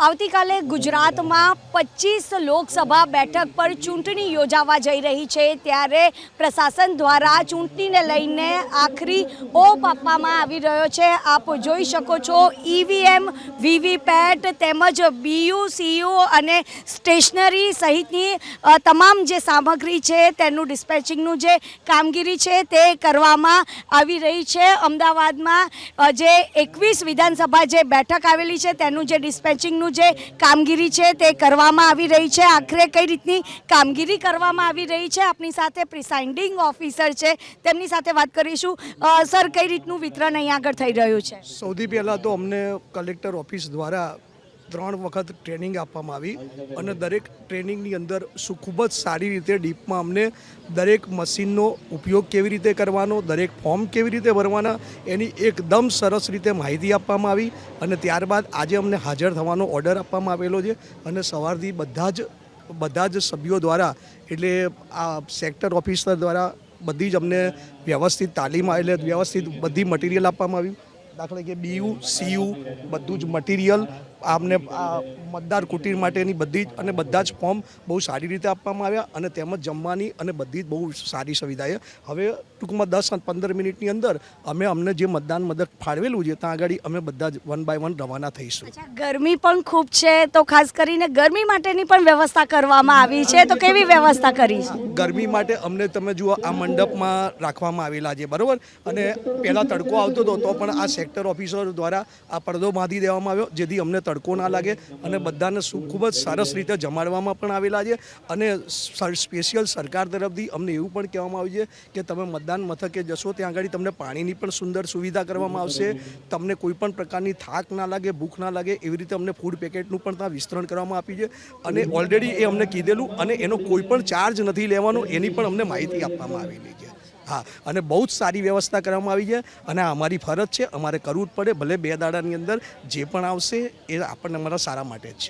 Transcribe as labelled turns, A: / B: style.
A: આવતીકાલે ગુજરાતમાં પચીસ લોકસભા બેઠક પર ચૂંટણી યોજાવા જઈ રહી છે. ત્યારે પ્રશાસન દ્વારા ચૂંટણીને લઈને આખરી ઓપ આપવામાં આવી રહ્યો છે. આપ જોઈ શકો છો ઈવીએમ વીવીપેટ તેમજ બીયુ સીયુ અને સ્ટેશનરી સહિતની તમામ જે સામગ્રી છે તેનું ડિસ્પેચિંગનું જે કામગીરી છે તે કરવામાં આવી રહી છે. અમદાવાદમાં જે એકવીસ વિધાનસભા જે બેઠક આવેલી છે તેનું જે ડિસ્પેચિંગનું જે કામગીરી છે તે કરવામાં આવી રહી છે. આખરે કઈ રીતની કામગીરી કરવામાં આવી રહી છે? આપની સાથે પ્રિસાઇન્ડિંગ ઓફિસર છે. તેમની સાથે વાત કરીશું. સર, કઈ રીતનું વિતરણ અહીંયા આગળ થઈ રહ્યું છે?
B: સૌથી પહેલાં તો અમને કલેક્ટર ઓફિસ દ્વારા ત્રણ વખત ટ્રેનિંગ આપવામાં આવી અને દરેક ટ્રેનિંગની અંદર શું ખૂબ જ સારી રીતે ડીપમાં અમને દરેક મશીનનો ઉપયોગ કેવી રીતે કરવાનો, દરેક ફોર્મ કેવી રીતે ભરવાના, એની એકદમ સરસ રીતે માહિતી આપવામાં આવી અને ત્યારબાદ આજે અમને હાજર થવાનો ઓર્ડર આપવામાં આવેલો છે અને સવારથી બધા જ બધા જ સભ્યો દ્વારા એટલે આ સેક્ટર ઓફિસર દ્વારા બધી જ અમને વ્યવસ્થિત તાલીમ એટલે વ્યવસ્થિત બધી મટીરિયલ આપવામાં આવ્યું દાખલા કે બીયુ સીયુ બધું જ મટીરિયલ આમને આ મતદાર કુટીર માટેની બધી જ અને બધા જ ફોર્મ બહુ સારી રીતે આપવામાં આવ્યા અને તેમજ જમવાની અને બધી જ બહુ સારી સુવિધાએ હવે ટૂંકમાં દસ અને પંદર મિનિટની અંદર અમે અમને જે મતદાન મદદ ફાળવેલું છે ત્યાં આગળ અમે બધા જ વન બાય વન રવાના થઈશું.
A: ગરમી પણ ખૂબ છે તો ખાસ કરીને ગરમી માટેની પણ વ્યવસ્થા કરવામાં આવી છે તો કેવી વ્યવસ્થા કરી છે?
B: ગરમી માટે અમને તમે જુઓ આ મંડપમાં રાખવામાં આવેલા છે બરાબર? અને પહેલાં તડકો આવતો હતો તો પણ આ સેક્ટર ઓફિસર દ્વારા આ પડદો બાંધી દેવામાં આવ્યો, જેથી અમને તડકો ના લાગે અને બધાને ખૂબ જ સરસ રીતે જમાડવામાં પણ આવેલા છે. અને સ્પેશિયલ સરકાર તરફથી અમને એવું પણ કહેવામાં આવ્યું છે કે તમે મતદાન મથકે જશો, ત્યાં આગળ તમને પાણીની પણ સુંદર સુવિધા કરવામાં આવશે. તમને કોઈપણ પ્રકારની થાક ના લાગે, ભૂખ ના લાગે, એવી રીતે અમને ફૂડ પેકેટનું પણ ત્યાં વિસ્તરણ કરવામાં આપ્યું છે. અને ઓલરેડી એ અમને કીધેલું અને એનો કોઈ પણ ચાર્જ નથી લેવાનો, એની પણ અમને માહિતી આપવામાં આવેલી છે. હા, અને બહુ જ સારી વ્યવસ્થા કરવામાં આવી છે. અને આ અમારી ફરજ છે, અમારે કરવું જ પડે, ભલે બે દાડાની અંદર જે પણ આવશે, એ આપણને અમારા સારા માટે જ છે.